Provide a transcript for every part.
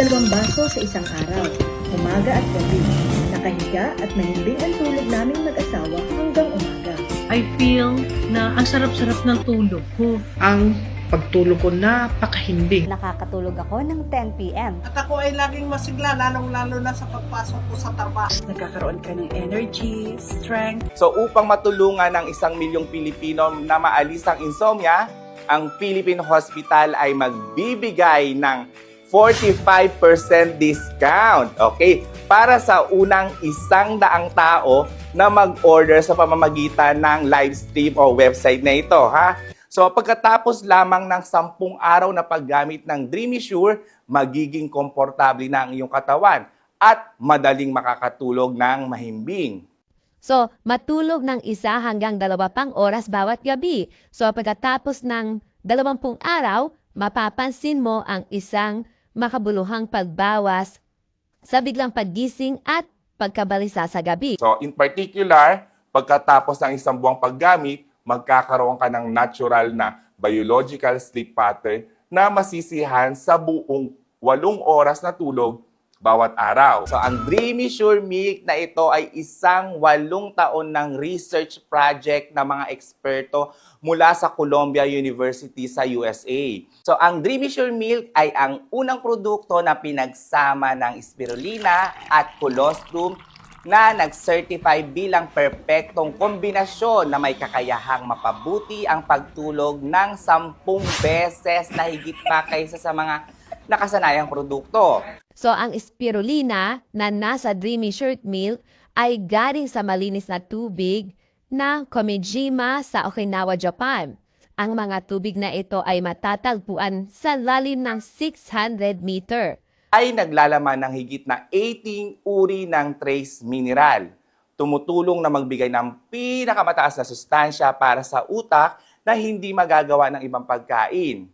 dalawang baso sa isang araw, umaga at gabi. Nakahiga at mahimbing ang tulog naming mag-asawa hanggang umaga. I feel na ang sarap-sarap ng tulog ko. Ang pagtulog ko napakahimbing. Nakakatulog ako ng 10 p.m. At ako ay laging masigla, lalong-lalo na sa pagpasok ko sa trabaho. Nagkakaroon ka ng energy, strength, So upang matulungan ng isang milyong Pilipino na maalis ang insomnia, ang Philippine Hospital ay magbibigay ng 45% discount. Okay? Para sa unang isang daang tao na mag-order sa pamamagitan ng live stream o website na ito. Ha? So pagkatapos lamang ng sampung araw na paggamit ng Dreamy Sure, magiging komportable na ang iyong katawan at madaling makakatulog ng mahimbing. So, matulog ng isa hanggang dalawa pang oras bawat gabi. So, pagkatapos ng dalawampung araw, mapapansin mo ang isang makabuluhang pagbawas sa biglang paggising at pagkabalisa sa gabi. So in particular, pagkatapos ng isang buwang paggamit, magkakaroon ka ng natural na biological sleep pattern na masisihan sa buong walong oras na tulog bawat araw. So ang Dreamy Sure Milk na ito ay isang walong taon ng research project ng mga eksperto mula sa Columbia University sa USA. So ang Dreamy Sure Milk ay ang unang produkto na pinagsama ng spirulina at colostrum na nag-certify bilang perpektong kombinasyon na may kakayahang mapabuti ang pagtulog ng sampung beses na higit pa kaysa sa mga nakasanayang produkto. So, ang spirulina na nasa Dreamy Shirt Milk ay galing sa malinis na tubig na Komijima sa Okinawa, Japan. Ang mga tubig na ito ay matatagpuan sa lalim ng 600 meter. ay naglalaman ng higit na 18 uri ng trace mineral. Tumutulong na magbigay ng pinakamataas na sustansya para sa utak na hindi magagawa ng ibang pagkain.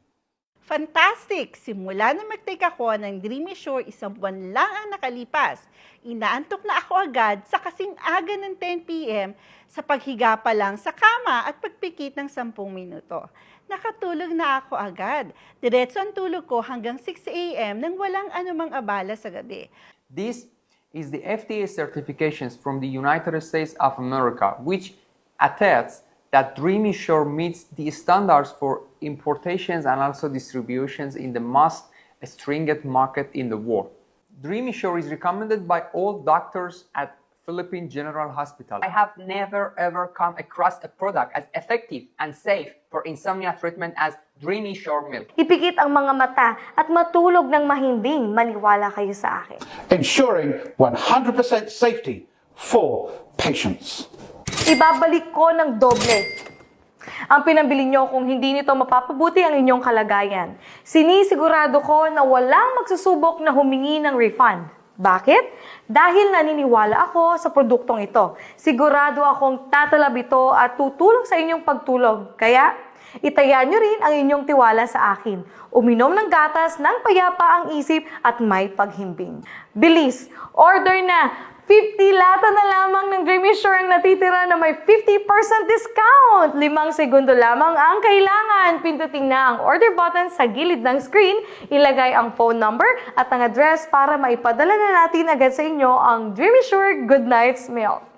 Fantastic! Simula na mag-take ako ng Dreamy Shore, isang buwan lang ang nakalipas. Inaantok na ako agad sa kasing aga ng 10pm sa paghiga pa lang sa kama at pagpikit ng 10 minuto. Nakatulog na ako agad. Diretso ang tulog ko hanggang 6am nang walang anumang abala sa gabi. This is the FDA certifications from the United States of America, which attests that Dreamy Shore meets the standards for importations and also distributions in the most stringent market in the world. Dreamy Shore is recommended by all doctors at Philippine General Hospital. I have never ever come across a product as effective and safe for insomnia treatment as Dreamy Shore milk. Ipikit ang mga mata at matulog ng mahimbing. Maniwala kayo sa akin. ensuring 100% safety for patients. Ibabalik ko ng doble. Ang pinabili nyo kung hindi nito mapapabuti ang inyong kalagayan. Sinisigurado ko na walang magsusubok na humingi ng refund. Bakit? Dahil naniniwala ako sa produktong ito. Sigurado akong tatalab ito at tutulong sa inyong pagtulog. Kaya, itaya nyo rin ang inyong tiwala sa akin. Uminom ng gatas ng payapa ang isip at may paghimbing. Bilis! Order na! 50 lata na lamang ng Dreamy Shore ang natitira na may 50% discount! Limang segundo lamang ang kailangan. Pindutin na ang order button sa gilid ng screen, ilagay ang phone number at ang address para maipadala na natin agad sa inyo ang Dreamy Shore Good Night's Milk.